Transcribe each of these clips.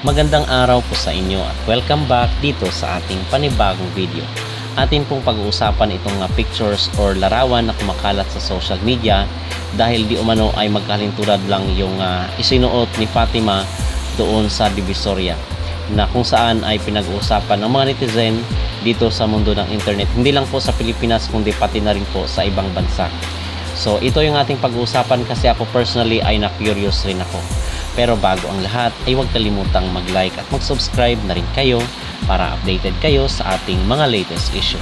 Magandang araw po sa inyo at welcome back dito sa ating panibagong video. Atin pong pag-uusapan itong mga pictures or larawan na kumakalat sa social media dahil di umano ay magkalintulad lang yung ah, isinuot ni Fatima doon sa Divisoria na kung saan ay pinag-uusapan ng mga netizen dito sa mundo ng internet. Hindi lang po sa Pilipinas kundi pati na rin po sa ibang bansa. So ito yung ating pag-uusapan kasi ako personally ay na-curious rin ako. Pero bago ang lahat ay huwag kalimutang mag-like at mag-subscribe na rin kayo para updated kayo sa ating mga latest issue.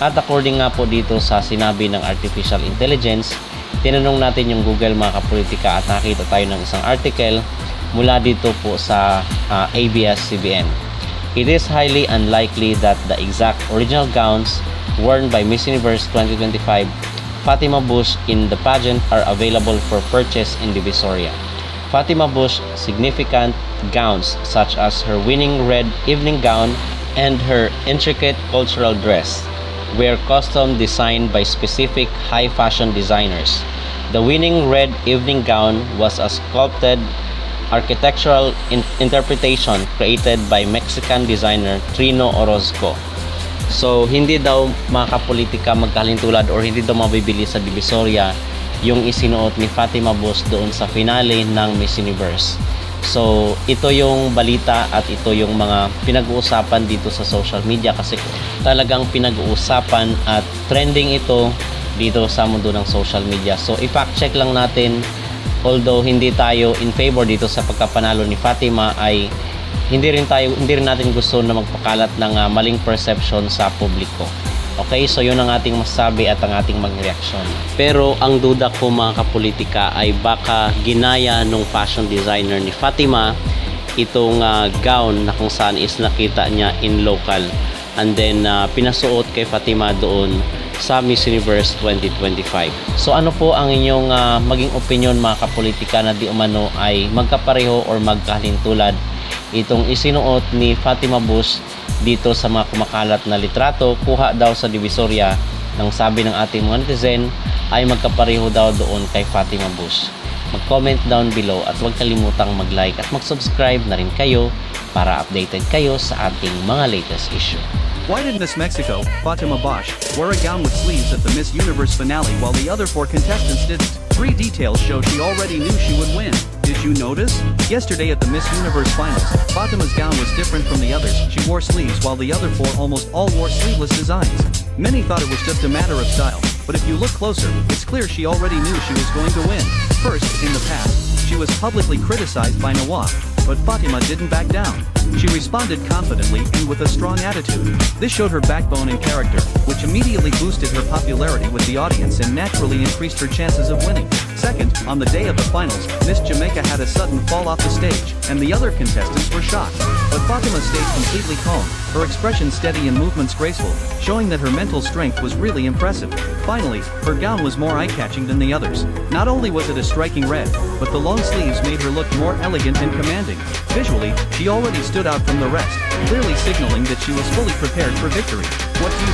At according nga po dito sa sinabi ng Artificial Intelligence, tinanong natin yung Google mga kapolitika at nakita tayo ng isang article mula dito po sa ah, ABS-CBN. It is highly unlikely that the exact original gowns worn by Miss Universe 2025 Fatima Bush in the pageant are available for purchase in Divisoria. Fatima Bush significant gowns such as her winning red evening gown and her intricate cultural dress were custom designed by specific high fashion designers. The winning red evening gown was a sculpted architectural in- interpretation created by Mexican designer Trino Orozco. So, hindi daw mga kapolitika magkalintulad or hindi daw mabibili sa Divisoria yung isinuot ni Fatima Bus doon sa finale ng Miss Universe. So, ito yung balita at ito yung mga pinag-uusapan dito sa social media kasi talagang pinag-uusapan at trending ito dito sa mundo ng social media. So, i-fact check lang natin although hindi tayo in favor dito sa pagkapanalo ni Fatima ay hindi rin tayo hindi rin natin gusto na magpakalat ng ah, maling perception sa publiko. Okay, so yun ang ating masabi at ang ating mag-reaction. Pero ang duda ko mga kapolitika ay baka ginaya nung fashion designer ni Fatima itong ah, gown na kung saan is nakita niya in local and then ah, pinasuot kay Fatima doon sa Miss Universe 2025. So ano po ang inyong ah, maging opinion mga kapolitika na di umano ay magkapareho or magkalintulad itong isinuot ni Fatima Bush dito sa mga kumakalat na litrato kuha daw sa Divisoria ng sabi ng ating mga netizen ay magkapareho daw doon kay Fatima Bush. Mag-comment down below at huwag kalimutang mag-like at mag-subscribe na rin kayo para updated kayo sa ating mga latest issue. Why did Miss Mexico, Fatima Bosch, wear a gown with sleeves at the Miss Universe finale while the other four contestants didn't? Three details show she already knew she would win. You notice? Yesterday at the Miss Universe finals, Fatima's gown was different from the others. She wore sleeves while the other four almost all wore sleeveless designs. Many thought it was just a matter of style, but if you look closer, it's clear she already knew she was going to win. First, in the past, she was publicly criticized by Nawaf, but Fatima didn't back down. She responded confidently and with a strong attitude. This showed her backbone and character, which immediately boosted her popularity with the audience and naturally increased her chances of winning. Second, on the day of the finals, Miss Jamaica had a sudden fall off the stage, and the other contestants were shocked. Fatima stayed completely calm, her expression steady and movements graceful, showing that her mental strength was really impressive. Finally, her gown was more eye-catching than the others. Not only was it a striking red, but the long sleeves made her look more elegant and commanding. Visually, she already stood out from the rest, clearly signaling that she was fully prepared for victory. What do you